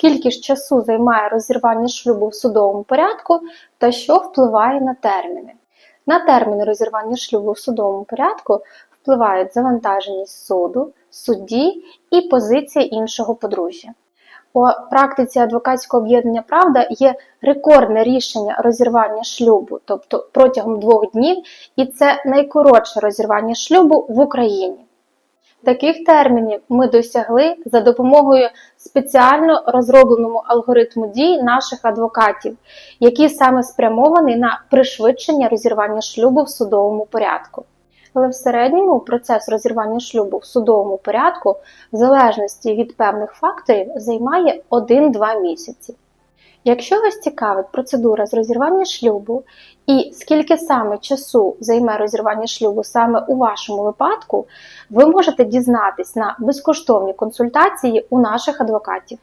скільки ж часу займає розірвання шлюбу в судовому порядку та що впливає на терміни. На терміни розірвання шлюбу в судовому порядку впливають завантаженість суду, судді і позиція іншого подружжя. У практиці адвокатського об'єднання Правда є рекордне рішення розірвання шлюбу, тобто протягом двох днів, і це найкоротше розірвання шлюбу в Україні. Таких термінів ми досягли за допомогою спеціально розробленому алгоритму дій наших адвокатів, який саме спрямований на пришвидшення розірвання шлюбу в судовому порядку. Але в середньому процес розірвання шлюбу в судовому порядку, в залежності від певних факторів, займає 1-2 місяці. Якщо вас цікавить процедура з розірвання шлюбу і скільки саме часу займе розірвання шлюбу саме у вашому випадку, ви можете дізнатись на безкоштовні консультації у наших адвокатів.